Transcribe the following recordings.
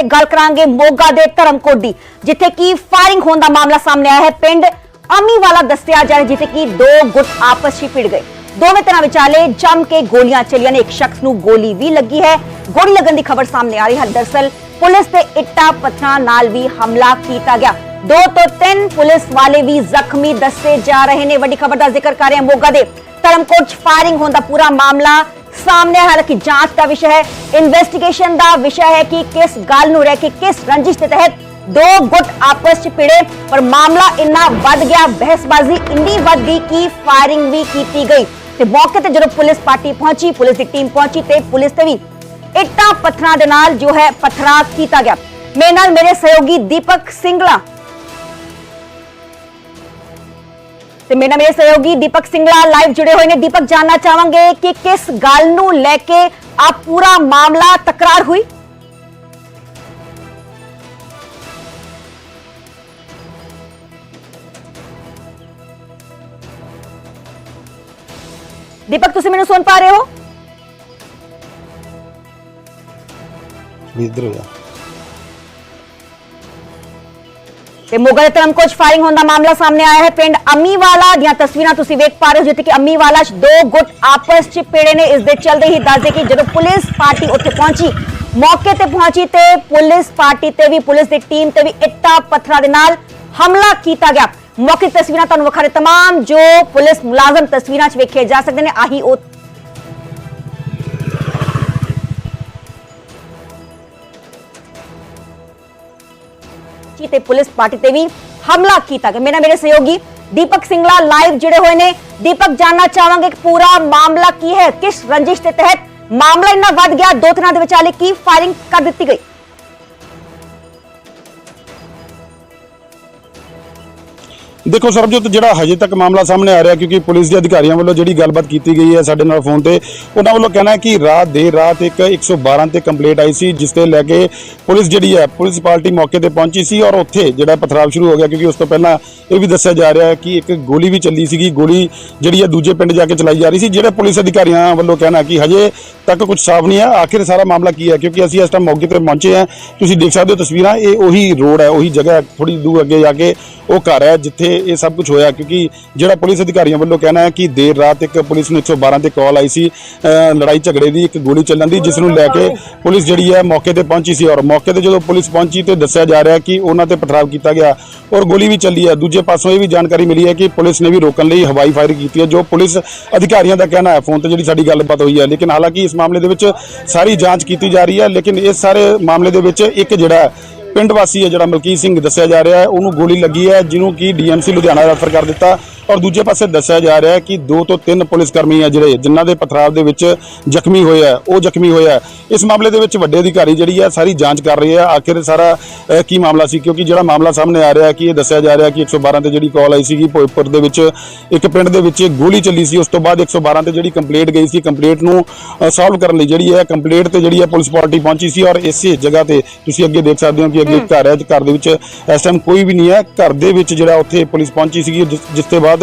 ਗੱਲ ਕਰਾਂਗੇ ਮੋਗਾ ਦੇ ਧਰਮਕੋਟ ਜਿੱਥੇ ਕੀ ਫਾਇਰਿੰਗ ਹੋਣ ਦਾ ਮਾਮਲਾ ਸਾਹਮਣੇ ਆਇਆ ਹੈ। ਪਿੰਡ ਅਮੀਵਾਲਾ ਦੱਸਿਆ ਜਾ ਰਿਹਾ ਜਿੱਥੇ ਕੀ ਦੋ ਗੁੱਟ ਆਪਸ 'ਚ ਭਿੜ ਗਏ। ਦੋਵੇਂ ਤਰ੍ਹਾਂ ਵਿਚਾਲੇ ਜੰਮ ਕੇ ਗੋਲੀਆਂ ਚੱਲੀਆਂ ਨੇ। ਇੱਕ ਸ਼ਖਸ ਨੂੰ ਗੋਲੀ ਵੀ ਲੱਗੀ ਹੈ। ਗੋਲੀ ਲੱਗਣ ਦੀ ਖਬਰ ਸਾਹਮਣੇ ਆ ਰਹੀ ਹੈ। ਦਰਸਲ ਪੁਲਿਸ ਤੇ ਇੱਟਾਂ ਪੱਥਰਾਂ ਨਾਲ ਵੀ ਹਮਲਾ ਕੀਤਾ ਗਿਆ। ਦੋ ਤੋਂ ਤਿੰਨ ਪੁਲਿਸ ਵਾਲੇ ਵੀ ਜ਼ਖਮੀ ਦੱਸੇ ਜਾ ਰਹੇ ਨੇ। ਵੱਡੀ ਖਬਰ ਦਾ ਜ਼ਿਕਰ ਕਰ ਰਹੇ ਹਾਂ ਮੋਗਾ ਦੇ ਧਰਮਕੋਟ 'ਚ ਫਾਇਰਿੰਗ ਹੋਣ ਦਾ ਪੂਰਾ ਮਾਮਲਾ। ਸਾਹਮਣੇ ਹਾਲਾਂਕਿ ਜਾਂਚ ਦਾ ਵਿਸ਼ਾ ਹੈ ਇਨਵੈਸਟੀਗੇਸ਼ਨ ਦਾ ਵਿਸ਼ਾ ਹੈ ਕਿ ਕਿਸ ਗੱਲ ਨੂੰ ਰਹਿ ਕੇ ਕਿਸ ਰੰਜਿਸ਼ ਦੇ ਤਹਿਤ ਦੋ ਗੁੱਟ ਆਪਸ ਚ ਭਿੜੇ, ਪਰ ਮਾਮਲਾ ਇੰਨਾ ਵੱਧ ਗਿਆ, ਬਹਿਸਬਾਜ਼ੀ ਇੰਨੀ ਵੱਧ ਗਈ ਕਿ ਫਾਇਰਿੰਗ ਵੀ ਕੀਤੀ ਗਈ। ਤੇ ਮੌਕੇ ਤੇ ਜਦੋਂ ਪੁਲਿਸ ਪਾਰਟੀ ਪਹੁੰਚੀ, ਪੁਲਿਸ ਦੀ ਟੀਮ ਪਹੁੰਚੀ ਤੇ ਪੁਲਿਸ ਤੇ ਵੀ ਇੱਟਾਂ ਪੱਥਰਾਂ ਦੇ ਨਾਲ ਜੋ ਹੈ ਪਥਰਾ ਕੀਤਾ ਗਿਆ। ਮੇਰੇ ਨਾਲ ਮੇਰੇ ਸਹਿਯੋਗੀ ਦੀਪਕ ਸਿੰਗਲਾ ਤੇ ਮੇਰੇ ਨਾਲ ਮੇਰੇ ਸਹਿਯੋਗੀ ਦੀਪਕ ਸਿੰਗਲਾ ਲਾਈਵ ਜੁੜੇ ਹੋਏ ਨੇ। ਦੀਪਕ, ਜਾਨਣਾ ਚਾਹਾਂਗੇ ਕਿ ਕਿਸ ਗੱਲ ਨੂੰ ਲੈ ਕੇ ਆ ਪੂਰਾ ਮਾਮਲਾ ਤਕਰਾਰ ਹੋਈ? ਦੀਪਕ, ਤੁਸੀਂ ਮੈਨੂੰ ਸੁਣ ਪਾ ਰਹੇ ਹੋ? ਇੱਧਰ ਹੋ ਜਾ। ਤੇ ਮੋਗਾ ਦੇ ਧਰਮਕੋਟ 'ਚ ਫਾਇਰਿੰਗ ਹੋਣ ਦਾ ਮਾਮਲਾ ਸਾਹਮਣੇ ਆਇਆ ਹੈ ਪਿੰਡ ਅਮੀਵਾਲਾ ਦੀਆਂ ਤਸਵੀਰਾਂ ਤੁਸੀਂ ਵੇਖ ਪਾ ਰਹੇ ਹੋ ਜਿੱਥੇ ਕਿ ਅਮੀਵਾਲਾ 'ਚ ਦੋ ਗੁੱਟ ਆਪਸ 'ਚ ਪੇੜੇ ਨੇ ਇਸ ਦੇ ਚਲਦੇ ਹੀ ਦੱਸਦੇ ਕਿ ਜਦੋਂ ਪੁਲਿਸ ਪਾਰਟੀ ਉੱਥੇ ਪਹੁੰਚੀ ਮੌਕੇ ਤੇ ਪਹੁੰਚੀ ਤੇ ਪੁਲਿਸ ਪਾਰਟੀ ਤੇ ਵੀ ਪੁਲਿਸ ਦੀ ਟੀਮ ਤੇ ਵੀ ਇੱਟਾਂ ਪੱਥਰਾਂ ਦੇ ਨਾਲ ਹਮਲਾ ਕੀਤਾ ਗਿਆ ਮੌਕੇ ਦੀਆਂ ਤਸਵੀਰਾਂ ਤੁਹਾਨੂੰ ਵਿਖਾ ਰਹੇ तमाम ਜੋ ਪੁਲਿਸ ਮੁਲਾਜ਼ਮ ਤਸਵੀਰਾਂ 'ਚ ਵੇਖੇ ਜਾ ਸਕਦੇ ਨੇ ਆਹੀ ਉਹ ਜੀ ਤੇ ਪੁਲਿਸ ਪਾਰਟੀ ਤੇ ਵੀ ਹਮਲਾ ਕੀਤਾ ਗਿਆ। ਮੇਰਾ ਮੇਰੇ ਸਹਿਯੋਗੀ ਦੀਪਕ ਸਿੰਗਲਾ ਲਾਈਵ ਜੁੜੇ ਹੋਏ ਨੇ। ਦੀਪਕ, ਜਾਨਣਾ ਚਾਹਾਂਗੇ ਕਿ ਪੂਰਾ ਮਾਮਲਾ ਕੀ ਹੈ? ਕਿਸ ਰੰਜਿਸ਼ ਦੇ ਤਹਿਤ ਮਾਮਲਾ ਇੰਨਾ ਵੱਧ ਗਿਆ, ਦੋ ਤਰ੍ਹਾਂ ਦੇ ਵਿਚਾਲੇ ਕੀ ਫਾਇਰਿੰਗ ਕਰ ਦਿੱਤੀ ਗਈ? ਦੇਖੋ ਸਰਬਜੋਤ, ਜਿਹੜਾ ਹਜੇ ਤੱਕ ਮਾਮਲਾ ਸਾਹਮਣੇ ਆ ਰਿਹਾ, ਕਿਉਂਕਿ ਪੁਲਿਸ ਦੇ ਅਧਿਕਾਰੀਆਂ ਵੱਲੋਂ ਜਿਹੜੀ ਗੱਲਬਾਤ ਕੀਤੀ ਗਈ ਹੈ ਸਾਡੇ ਨਾਲ ਫੋਨ ਤੇ, ਉਹਨਾਂ ਵੱਲੋਂ ਕਹਿਣਾ ਹੈ ਕਿ ਰਾਤ ਦੇ ਰਾਤ ਇੱਕ 112 ਤੇ ਕੰਪਲੇਂਟ ਆਈ ਸੀ, ਜਿਸ ਤੇ ਲੈ ਕੇ ਪੁਲਿਸ ਜਿਹੜੀ ਹੈ, ਪੁਲਿਸ ਪਾਰਟੀ ਮੌਕੇ ਤੇ ਪਹੁੰਚੀ ਸੀ ਔਰ ਉੱਥੇ ਜਿਹੜਾ ਪਥਰਾਵ ਸ਼ੁਰੂ ਹੋ ਗਿਆ, ਕਿਉਂਕਿ ਉਸ ਤੋਂ ਪਹਿਲਾਂ ਇਹ ਵੀ ਦੱਸਿਆ ਜਾ ਰਿਹਾ ਹੈ ਕਿ ਇੱਕ ਗੋਲੀ ਵੀ ਚੱਲੀ ਸੀਗੀ, ਗੋਲੀ ਜਿਹੜੀ ਹੈ ਦੂਜੇ ਪਿੰਡ ਜਾ ਕੇ ਚਲਾਈ ਜਾ ਰਹੀ ਸੀ, ਜਿਹੜੇ ਪੁਲਿਸ ਅਧਿਕਾਰੀਆਂ ਵੱਲੋਂ ਕਹਿਣਾ ਕਿ ਹਜੇ ਤੱਕ ਕੁਝ ਸਾਫ਼ ਨਹੀਂ ਹੈ। ਆਖਿਰ ਸਾਰਾ ਮਾਮਲਾ ਕੀ ਹੈ? ਕਿਉਂਕਿ ਅਸੀਂ ਇਸ ਟਾਈਮ ਮੌਕੇ ਤੇ ਪਹੁੰਚੇ ਹਾਂ। ਤੁਸੀਂ ਦੇਖ ਸਕਦੇ ਹੋ ਤਸਵੀਰਾਂ, ਇਹ ਉਹੀ ਰੋਡ ਹੈ, ਉਹੀ ਜਗ੍ਹਾ ਥੋੜੀ ਦੂਰ ਅੱਗੇ ਜਾ ਕੇ ਉਹ ਘਰ ਹੈ, ਜਿੱਥੇ ਇਹ ਸਭ ਕੁਝ ਹੋਇਆ ਕਿਉਂਕਿ ਜਿਹੜਾ ਪੁਲਿਸ ਅਧਿਕਾਰੀਆਂ ਵੱਲੋਂ ਕਹਿਣਾ ਹੈ ਕਿ ਦੇਰ ਰਾਤ ਇੱਕ ਪੁਲਿਸ ਨੂੰ 112 ਤੇ ਕਾਲ ਆਈ ਸੀ ਲੜਾਈ ਝਗੜੇ ਦੀ ਇੱਕ ਗੋਲੀ ਚੱਲਣ ਦੀ, ਜਿਸ ਨੂੰ ਲੈ ਕੇ ਪੁਲਿਸ ਜਿਹੜੀ ਹੈ ਮੌਕੇ ਤੇ ਪਹੁੰਚੀ ਸੀ ਔਰ ਮੌਕੇ ਤੇ ਜਦੋਂ ਪੁਲਿਸ ਪਹੁੰਚੀ ਤੇ ਦੱਸਿਆ ਜਾ ਰਿਹਾ ਕਿ ਉਹਨਾਂ ਤੇ ਪਥਰਾਵ ਕੀਤਾ ਗਿਆ ਔਰ ਗੋਲੀ ਵੀ ਚੱਲੀ ਹੈ। ਦੂਜੇ ਪਾਸੋਂ ਇਹ ਵੀ ਜਾਣਕਾਰੀ ਮਿਲੀ ਹੈ ਕਿ ਪੁਲਿਸ ਨੇ ਵੀ ਰੋਕਣ ਲਈ ਹਵਾਈ ਫਾਇਰ ਕੀਤੀ ਹੈ, ਜੋ ਪੁਲਿਸ ਅਧਿਕਾਰੀਆਂ ਦਾ ਕਹਿਣਾ ਹੈ। ਫੋਨ ਤੇ ਜਿਹੜੀ ਸਾਡੀ ਗੱਲਬਾਤ ਹੋਈ ਹੈ, ਲੇਕਿਨ ਹਾਲਾਂਕਿ ਇਸ ਮਾਮਲੇ ਦੇ ਵਿੱਚ ਸਾਰੀ ਜਾਂਚ ਕੀਤੀ ਜਾ ਰਹੀ ਹੈ, ਲੇਕਿਨ ਇਸ ਸਾਰੇ ਮਾਮਲੇ ਦੇ ਵਿੱਚ ਇੱਕ ਜਿਹੜਾ ਪਿੰਡ ਵਾਸੀ ਹੈ ਜਿਹੜਾ ਮਲਕੀਤ ਸਿੰਘ ਦੱਸਿਆ ਜਾ ਰਿਹਾ ਹੈ, ਉਹਨੂੰ ਗੋਲੀ ਲੱਗੀ ਹੈ, ਜਿਹਨੂੰ ਕਿ ਡੀਐਮਸੀ ਲੁਧਿਆਣਾ ਰੈਫਰ ਕਰ ਦਿੱਤਾ। ਔਰ ਦੂਜੇ ਪਾਸੇ ਦੱਸਿਆ ਜਾ ਰਿਹਾ ਹੈ ਕਿ ਦੋ ਤੋਂ ਤਿੰਨ ਪੁਲਿਸ ਕਰਮੀ ਹੈ ਜਿਹੜੇ, ਜਿਨ੍ਹਾਂ ਦੇ ਪਥਰਾਵ ਦੇ ਵਿੱਚ ਜ਼ਖਮੀ ਹੋਏ ਆ ਉਹ ਜ਼ਖਮੀ ਹੋਇਆ ਹੈ। ਇਸ ਮਾਮਲੇ ਦੇ ਵਿੱਚ ਵੱਡੇ ਅਧਿਕਾਰੀ ਜਿਹੜੀ ਹੈ, ਸਾਰੀ ਜਾਂਚ ਕਰ ਰਹੀ ਆ ਆਖਿਰ ਸਾਰਾ ਕੀ ਮਾਮਲਾ ਸੀ? ਕਿਉਂਕਿ ਜਿਹੜਾ ਮਾਮਲਾ ਸਾਹਮਣੇ ਆ ਰਿਹਾ ਕਿ ਇਹ ਦੱਸਿਆ ਜਾ ਰਿਹਾ ਕਿ 112 ਤੇ ਜਿਹੜੀ ਕਾਲ ਆਈ ਸੀਗੀ ਭੋਜਪੁਰ ਦੇ ਵਿੱਚ, ਇੱਕ ਪਿੰਡ ਦੇ ਵਿੱਚ ਗੋਲੀ ਚੱਲੀ ਸੀ। ਉਸ ਤੋਂ ਬਾਅਦ 112 ਤੇ ਜਿਹੜੀ ਕੰਪਲੇਂਟ ਗਈ ਸੀ, ਕੰਪਲੇਂਟ ਨੂੰ ਸੋਲਵ ਕਰਨ ਲਈ ਜਿਹੜੀ ਹੈ, ਕੰਪਲੇਂਟ ਤੇ ਜਿਹੜੀ ਹੈ ਪੁਲਿਸ ਪਾਰਟੀ ਪਹੁੰਚੀ ਸੀ। ਔਰ ਇਸੇ ਜਗ੍ਹਾ ਤੇ ਤੁਸੀਂ ਅੱਗੇ ਦੇਖ ਸਕਦੇ ਹੋ ਕਿ ਅੱਗੇ ਘਰ ਹੈ ਘਰ ਦੇ ਵਿੱਚ ਇਸ ਟਾਈਮ ਕੋਈ ਵੀ ਨਹੀਂ ਹੈ। ਘਰ ਦੇ ਵਿੱਚ ਜਿਹੜਾ ਉੱਥੇ ਪੁਲਿਸ ਪਹੁੰਚੀ ਸੀਗੀ ਜਿਸ- ਜਿਸ ਤੋਂ ਬਾਅਦ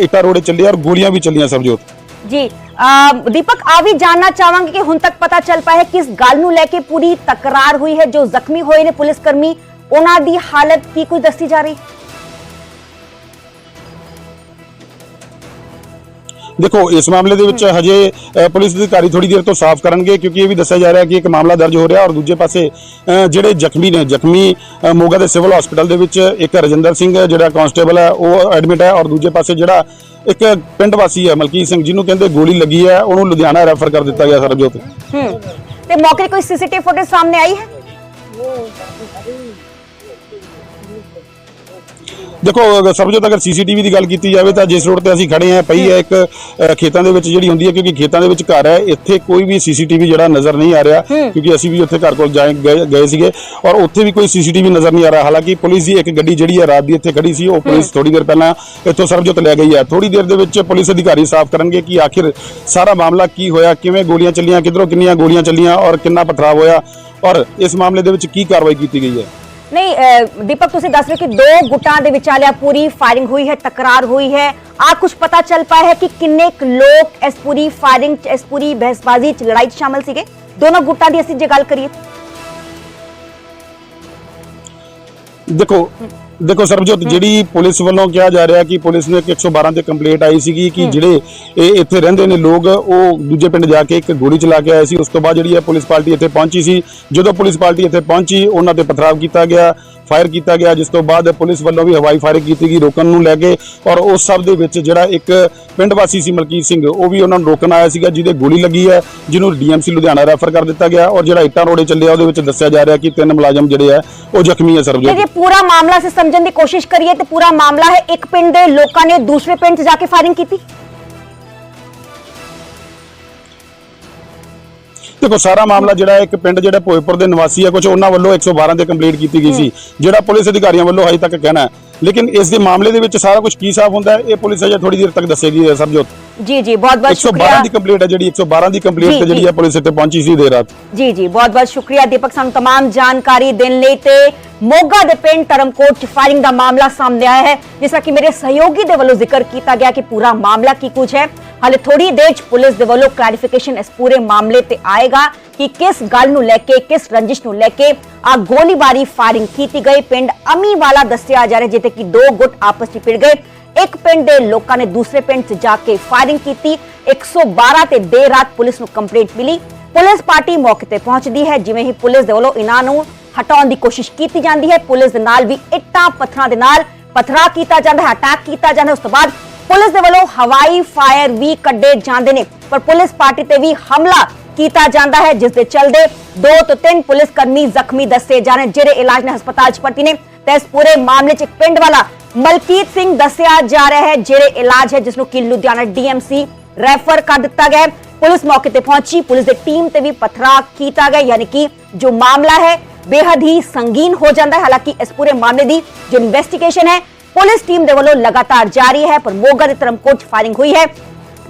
ਇੱਟਾਂ ਰੋੜੇ ਚੱਲੇ ਔਰ ਗੋਲੀਆਂ ਵੀ ਚੱਲੀਆਂ ਸਰਬਜੋਤ। ਜੀ ਅ, ਦੀਪਕ ਆ ਵੀ ਜਾਨਣਾ ਚਾਹਾਂਗੇ ਕਿ ਹੁਣ ਤੱਕ ਪਤਾ ਚੱਲ ਪਾਇਆ ਹੈ ਕਿਸ ਗੱਲ ਨੂੰ ਲੈ ਕੇ ਪੂਰੀ ਤਕਰਾਰ ਹੋਈ ਹੈ ਜੋ ਜ਼ਖਮੀ ਹੋਏ ਨੇ ਪੁਲਿਸ ਕਰਮੀ ਉਹਨਾਂ ਦੀ ਹਾਲਤ ਕੀ ਕੁਝ ਦੱਸੀ ਜਾ ਰਹੀ? ਦੇਖੋ ਇਸ ਮਾਮਲੇ ਦੇ ਵਿੱਚ ਹਜੇ ਅ, ਪੁਲਿਸ ਅਧਿਕਾਰੀ ਥੋੜੀ ਦੇਰ ਤੋਂ ਸਾਫ਼ ਕਰਨਗੇ ਕਿਉਂਕਿ ਇਹ ਵੀ ਦੱਸਿਆ ਜਾ ਰਿਹਾ ਕਿ ਇੱਕ ਮਾਮਲਾ ਦਰਜ ਹੋ ਰਿਹਾ ਔਰ ਦੂਜੇ ਪਾਸੇ ਅ, ਜਿਹੜੇ ਜ਼ਖਮੀ ਨੇ ਜ਼ਖਮੀ ਅ, ਮੋਗਾ ਦੇ ਸਿਵਲ ਹਸਪੀਟਲ ਦੇ ਵਿੱਚ ਇੱਕ ਰਜਿੰਦਰ ਸਿੰਘ ਜਿਹੜਾ ਕਾਂਸਟੇਬਲ ਹੈ ਉਹ ਐਡਮਿਟ ਹੈ ਔਰ ਦੂਜੇ ਪਾਸੇ ਜਿਹੜਾ ਇੱਕ ਪਿੰਡ ਵਾਸੀ ਹੈ ਮਲਕੀਤ ਸਿੰਘ ਜਿਹਨੂੰ ਕਹਿੰਦੇ ਗੋਲੀ ਲੱਗੀ ਹੈ ਉਹਨੂੰ ਲੁਧਿਆਣਾ ਰੈਫਰ ਕਰ ਦਿੱਤਾ ਗਿਆ ਸਰਬਜੋਤ। ਹੂੰ। ਤੇ ਮੌਕੇ ਤੇ ਕੋਈ ਸੀਸੀਟੀਵੀ ਫੁਟੇਜ ਸਾਹਮਣੇ ਆਈ ਹੈ? ਦੇਖੋ ਸਰਬਜੋਤ ਅਗਰ ਸੀਸੀਟੀਵੀ ਦੀ ਗੱਲ ਕੀਤੀ ਜਾਵੇ ਤਾਂ ਜਿਸ ਰੋਡ ਤੇ ਅਸੀਂ ਖੜੇ ਆ ਪਈ ਹੈ ਇੱਕ ਖੇਤਾਂ ਦੇ ਵਿੱਚ ਜਿਹੜੀ ਹੁੰਦੀ ਹੈ ਕਿਉਂਕਿ ਖੇਤਾਂ ਦੇ ਵਿੱਚ ਘਰ ਹੈ ਇੱਥੇ ਕੋਈ ਵੀ ਸੀਸੀਟੀਵੀ ਜਿਹੜਾ ਨਜ਼ਰ ਨਹੀਂ ਆ ਰਿਹਾ ਕਿਉਂਕਿ ਅਸੀਂ ਵੀ ਉੱਥੇ ਘਰ ਕੋਲ ਗਏ ਸੀਗੇ ਔਰ ਉੱਥੇ ਵੀ ਕੋਈ ਸੀਸੀਟੀਵੀ ਨਜ਼ਰ ਨਹੀਂ ਆ ਰਿਹਾ। ਹਾਲਾਂਕਿ ਪੁਲਿਸ ਦੀ ਇੱਕ ਗੱਡੀ ਜਿਹੜੀ ਹੈ ਰਾਤ ਦੀ ਇੱਥੇ ਖੜੀ ਸੀ ਉਹ ਪੁਲਿਸ ਥੋੜੀ ਦੇਰ ਪਹਿਲਾਂ ਇੱਥੋਂ ਸਰਬਜੋਤ ਲੈ ਗਈ ਹੈ। ਥੋੜੀ ਦੇਰ ਦੇ ਵਿੱਚ ਪੁਲਿਸ ਅਧਿਕਾਰੀ ਸਾਫ਼ ਕਰਨਗੇ ਕਿ ਆਖਿਰ ਸਾਰਾ ਮਾਮਲਾ ਕੀ ਹੋਇਆ ਕਿਵੇਂ ਗੋਲੀਆਂ ਚੱਲੀਆਂ ਕਿਧਰੋਂ ਕਿੰਨੀਆਂ ਗੋਲੀਆਂ ਚੱਲੀਆਂ ਔਰ ਕਿੰਨਾ ਪਥਰਾਵ ਹੋਇਆ ਔਰ ਇਸ ਮਾਮਲੇ ਦੇ ਵਿੱਚ ਕੀ ਕਾਰਵਾਈ ਕੀਤੀ ਗਈ ਹੈ। नहीं दीपक तुम दस रहे हो कि दो गुटा के विचाले पूरी फायरिंग हुई है, तकरार हुई है। आ कुछ पता चल पाया है कि किन्ने लोग इस पूरी फायरिंग इस पूरी बहसबाजी लड़ाई शामिल से दोनों गुटा की असं जो गल करिए। देखो ਦੇਖੋ ਸਰਬਜੋਤ ਜਿਹੜੀ ਪੁਲਿਸ ਵੱਲੋਂ ਕਿਹਾ ਜਾ ਰਿਹਾ ਕਿ ਪੁਲਿਸ ਨੇ ਇੱਕ 112 ਤੇ ਕੰਪਲੇਂਟ ਆਈ ਸੀਗੀ ਕਿ ਜਿਹੜੇ ਇਹ ਇੱਥੇ ਰਹਿੰਦੇ ਨੇ ਲੋਕ ਉਹ ਦੂਜੇ ਪਿੰਡ ਜਾ ਕੇ ਇੱਕ ਗੋਲੀ ਚਲਾ ਕੇ ਆਏ ਸੀ। ਉਸ ਤੋਂ ਬਾਅਦ ਜਿਹੜੀ ਹੈ ਪੁਲਿਸ ਪਾਰਟੀ ਇੱਥੇ ਪਹੁੰਚੀ ਸੀ ਜਦੋਂ ਪੁਲਿਸ ਪਾਰਟੀ ਇੱਥੇ ਪਹੁੰਚੀ ਉਹਨਾਂ ਤੇ ਪਥਰਾਵ ਕੀਤਾ ਗਿਆ ਫਾਇਰ ਕੀਤਾ ਗਿਆ ਜਿਸ ਤੋਂ ਬਾਅਦ ਪੁਲਿਸ ਵੱਲੋਂ ਵੀ ਹਵਾਈ ਫਾਇਰਿੰਗ ਕੀਤੀ ਗਈ ਰੋਕਣ ਨੂੰ ਲੈ ਕੇ ਔਰ ਉਸ ਸਭ ਦੇ ਵਿੱਚ ਜਿਹੜਾ ਇੱਕ ਪਿੰਡ ਵਾਸੀ ਸੀ ਮਲਕੀਤ ਸਿੰਘ ਉਹ ਵੀ ਉਹਨਾਂ ਨੂੰ ਰੋਕਣ ਆਇਆ ਸੀਗਾ ਜਿਹਦੇ ਗੋਲੀ ਲੱਗੀ ਹੈ ਜਿਹਨੂੰ ਡੀਐਮਸੀ ਲੁਧਿਆਣਾ ਰੈਫਰ ਕਰ ਦਿੱਤਾ ਗਿਆ ਔਰ ਜਿਹੜਾ ਇੱਟਾਂ ਰੋੜੇ ਚੱਲਿਆ ਉਹਦੇ ਵਿੱਚ ਦੱਸਿਆ ਜਾ ਰਿਹਾ ਕਿ ਤਿੰਨ ਮੁਲਾਜ਼ਮ ਜਿਹੜੇ ਆ ਉਹ ਜ਼ਖਮੀ ਹੈ ਸਰਬਜੋਤ। ਜੇ ਪੂਰਾ ਮਾਮਲਾ ਸੇ ਸਮਝਣ ਦੀ ਕੋਸ਼ਿਸ਼ ਕਰੀਏ ਤੇ ਪੂਰਾ ਮਾਮਲਾ ਹੈ ਇੱਕ ਪਿੰਡ ਦੇ ਲੋਕਾਂ ਨੇ ਦੂਸਰੇ ਪਿੰਡ 'ਚ ਜਾ ਕੇ ਫਾਇਰਿੰਗ ਕੀਤੀ। ਦੇਖੋ ਸਾਰਾ ਮਾਮਲਾ ਜਿਹੜਾ ਇੱਕ ਪਿੰਡ ਜਿਹੜਾ ਭੋਇਪੁਰ ਦੇ ਨਿਵਾਸੀ ਆ ਕੁਝ ਉਹਨਾਂ ਵੱਲੋਂ 112 ਤੇ ਕੰਪਲੀਟ ਕੀਤੀ ਗਈ ਸੀ ਜਿਹੜਾ ਪੁਲਿਸ ਅਧਿਕਾਰੀਆਂ ਵੱਲੋਂ ਹਜੇ ਤੱਕ ਕਹਿਣਾ ਹੈ। ਲੇਕਿਨ ਇਸ ਦੇ ਮਾਮਲੇ ਦੇ ਵਿੱਚ ਸਾਰਾ ਕੁਝ ਕੀ ਸਾਫ਼ ਹੁੰਦਾ ਹੈ ਇਹ ਪੁਲਿਸ ਅਜੇ ਥੋੜੀ ਦੇਰ ਤੱਕ ਦੱਸੇਗੀ ਸਰਬਜੋਤ ਜੀ ਜੀ ਬਹੁਤ ਬਹੁਤ 112 ਸ਼ੁਕਰੀਆ ਦੀ ਕੰਪਲੀਟ ਹੈ ਜਿਹੜੀ 112 ਦੀ ਕੰਪਲੀਟ ਜੀ, ਤੇ ਜਿਹੜੀ ਜੀ। ਹੈ ਪੁਲਿਸ ਇੱਥੇ ਪਹੁੰਚੀ ਸੀ ਦੇਰ ਰਾਤ ਜੀ ਜੀ ਬਹੁਤ ਬਹੁਤ ਸ਼ੁਕਰੀਆ ਦੀਪਕ ਸਾਨੂੰ तमाम ਜਾਣਕਾਰੀ ਦੇਣ ਲਈ ਤੇ ਮੋਗਾ ਦੇ ਪਿੰਡ ਧਰਮਕੋਟ ਚ ਫਾਇਰਿੰਗ ਦਾ ਮਾਮਲਾ ਸਾਹਮਣੇ ਆਇਆ ਹੈ ਜਿਸ ਤਰ੍ਹਾਂ ਕਿ ਮੇਰੇ ਸਹਿਯੋਗੀ ਦੇ ਵੱਲੋਂ ਜ਼ਿਕਰ ਕੀਤਾ ਗਿਆ ਕਿ ਪੂਰਾ ਮਾਮਲਾ ਕੀ ਕੁਝ ਹੈ ਹਾਲੇ ਥੋੜੀ ਦੇਰ ਚ ਪੁਲਿਸ ਦੇ ਵੱਲੋਂ ਕਲੈਰੀਫਿਕੇਸ਼ਨ ਇਸ ਪੂਰੇ ਮਾਮਲੇ ਤੇ ਆਏਗਾ ਕਿ ਕਿਸ ਗੱਲ ਨੂੰ ਲੈ ਕੇ ਕਿਸ ਰੰਜਿਸ਼ ਨੂੰ ਲੈ ਕੇ ਆ ਗੋਲੀਬਾਰੀ ਫਾਇਰਿੰਗ ਕੀਤੀ ਗਈ ਪਿੰਡ ਅਮੀ ਵਾਲਾ ਦੱਸਿਆ ਜਾ ਰਿਹਾ ਜਿੱਥੇ ਕਿ ਦੋ ਗੁੱਟ ਆਪਸ ਵਿੱਚ ਭਿੜ ਗਏ ਇੱਕ ਪਿੰਡ ਦੇ ਲੋਕਾਂ ਨੇ ਦੂਸਰੇ ਪਿੰਡ 'ਚ ਜਾ ਕੇ ਫਾਇਰਿੰਗ ਕੀਤੀ। 112 ਤੇ ਦੇਰ ਰਾਤ ਪੁਲਿਸ ਨੂੰ ਕੰਪਲੇਂਟ ਮਿਲੀ। ਪੁਲਿਸ ਪਾਰਟੀ ਮੌਕੇ ਤੇ ਪਹੁੰਚਦੀ ਹੈ, ਜਿਵੇਂ ਹੀ ਪੁਲਿਸ ਦੇ ਵੱਲੋਂ ਇਹਨਾਂ ਨੂੰ ਹਟਾਉਣ ਦੀ ਕੋਸ਼ਿਸ਼ ਕੀਤੀ ਜਾਂਦੀ ਹੈ, ਪੁਲਿਸ ਦੇ ਨਾਲ ਵੀ ਇੱਟਾਂ ਪੱਥਰਾਂ ਦੇ ਨਾਲ ਪਥਰਾ ਕੀਤਾ ਜਾਂਦਾ ਹੈ ਅਟੈਕ ਕੀਤਾ ਜਾਂਦਾ ਉਸ ਤੋਂ ਬਾਅਦ ਪੁਲਿਸ ਦੇ ਵੱਲੋਂ ਹਵਾਈ ਫਾਇਰ ਵੀ ਕੱਢੇ ਜਾਂਦੇ ਨੇ, ਪਰ ਪੁਲਿਸ ਪਾਰਟੀ ਤੇ ਵੀ ਹਮਲਾ ਕੀਤਾ ਜਾਂਦਾ ਹੈ, ਜਿਸ ਦੇ ਚਲਦੇ ਦੋ ਤੋਂ ਤਿੰਨ ਪੁਲਿਸ ਕਰਮੀ ਜ਼ਖਮੀ ਦੱਸੇ ਜਾ ਰਹੇ ਜਿਹੜੇ ਇਲਾਜ ਨੇ ਹਸਪਤਾਲ 'ਚ ਭਰਤੀ ਨੇ। ਤੇ ਇਸ ਪੂਰੇ ਮਾਮਲੇ 'ਚ ਇੱਕ ਪਿੰਡ ਵਾਲਾ ਮਲਕੀਤ ਸਿੰਘ ਦੱਸਿਆ ਜਾ ਰਿਹਾ ਹੈ, ਜਿਹੜੇ ਇਲਾਜ ਹੈ ਜਿਸ ਨੂੰ ਕਿ ਲੁਧਿਆਣਾ ਡੀਐਮਸੀ ਰੈਫਰ ਕਰ ਦਿੱਤਾ ਗਿਆ ਪੁਲਿਸ ਮੌਕੇ ਤੇ ਪਹੁੰਚੀ, ਪੁਲਿਸ ਦੀ ਟੀਮ ਤੇ ਵੀ ਪਥਰਾ ਕੀਤਾ ਗਿਆ, ਯਾਨੀ ਕਿ ਜੋ ਮਾਮਲਾ ਹੈ ਬੇहद ਹੀ ਸੰਗੀਨ ਹੋ ਜਾਂਦਾ ਹੈ। ਹਾਲਾਂਕਿ ਇਸ ਪੂਰੇ ਮਾਮਲੇ ਦੀ ਜੋ ਇਨਵੈਸਟੀਗੇਸ਼ਨ ਹੈ, ਪੁਲਿਸ ਟੀਮ ਦੇ ਵੱਲੋਂ ਲਗਾਤਾਰ ਜਾਰੀ ਹੈ, ਪਰ ਮੋਗਾ ਦੇ ਧਰਮਕੋਟ 'ਚ ਫਾਇਰਿੰਗ ਹੋਈ ਹੈ।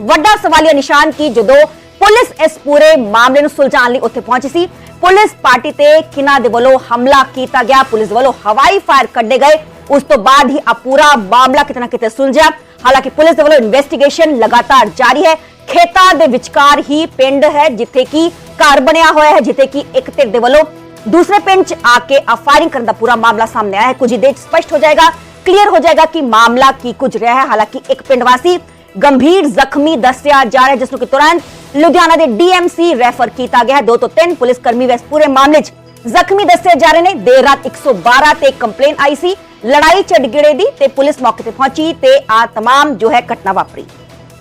ਵੱਡਾ ਸਵਾਲੀਆ ਨਿਸ਼ਾਨ ਕੀ ਜਦੋਂ ਪੁਲਿਸ ਇਸ ਪੂਰੇ ਮਾਮਲੇ ਨੂੰ ਸੁਲਝਾਉਣ ਲਈ ਉੱਥੇ ਪਹੁੰਚੀ ਸੀ, ਪੁਲਿਸ ਪਾਰਟੀ ਤੇ ਕਿਨਾਂ ਦੇ ਵੱਲੋਂ ਹਮਲਾ ਕੀਤਾ ਗਿਆ, ਪੁਲਿਸ ਵੱਲੋਂ ਹਵਾਈ ਫਾਇਰ ਕੱਢੇ ਗਏ ਉਸ ਤੋਂ ਬਾਅਦ ਹੀ ਆ ਪੂਰਾ ਮਾਮਲਾ ਕਿਤੇ ਕਿਤੇ ਸੁਲਝਿਆ ਹਾਲਾਂਕਿ ਪੁਲਿਸ ਦੇ ਵੱਲੋਂ ਇਨਵੈਸਟੀਗੇਸ਼ਨ ਲਗਾਤਾਰ ਜਾਰੀ ਹੈ ਖੇਤਾਂ ਦੇ ਵਿਚਕਾਰ ਹੀ ਪਿੰਡ ਹੈ ਜਿੱਥੇ ਕਿ ਘਰ ਬਣਿਆ ਹੋਇਆ ਹੈ ਜਿੱਥੇ ਕਿ ਇੱਕ ਧਿਰ ਦੇ ਵੱਲੋਂ ਦੂਸਰੇ ਪਿੰਡ 'ਚ ਆ ਕੇ ਆ ਫਾਇਰਿੰਗ ਕਰਨ ਦਾ ਪੂਰਾ ਮਾਮਲਾ ਸਾਹਮਣੇ ਆਇਆ ਹੈ ਕੁਝ ਹੀ ਦੇਰ ਸਪਸ਼ਟ ਹੋ ਜਾਏਗਾ ਕਲੀਅਰ ਹੋ ਜਾਏਗਾ ਕਿ ਮਾਮਲਾ ਕੀ ਕੁਝ ਰਿਹਾ ਹੈ ਹਾਲਾਂਕਿ ਇੱਕ ਪਿੰਡ ਵਾਸੀ ਗੰਭੀਰ ਜ਼ਖਮੀ ਦੱਸਿਆ ਜਾ ਰਿਹਾ ਹੈ ਜਿਸ ਨੂੰ ਕਿ ਤੁਰੰਤ ਲੁਧਿਆਣਾ ਦੇ ਡੀਐਮਸੀ ਰੈਫਰ ਕੀਤਾ ਗਿਆ ਦੋ ਤੋਂ ਤਿੰਨ ਪੁਲਿਸ ਕਰਮੀ ਵੀ ਪੂਰੇ ਮਾਮਲੇ 'ਚ ਜ਼ਖਮੀ ਦੱਸੇ ਜਾ ਰਹੇ ਨੇ ਦੇਰ ਰਾਤ 112 ਤੇ ਕੰਪਲੇਨ ਆਈ ਸੀ ਲੜਾਈ ਝੜਗੜੇ ਦੀ ਤੇ ਪੁਲਿਸ ਮੌਕੇ ਤੇ ਪਹੁੰਚੀ ਤੇ ਆ तमाम ਜੋ ਹੈ ਘਟਨਾ ਵਾਪਰੀ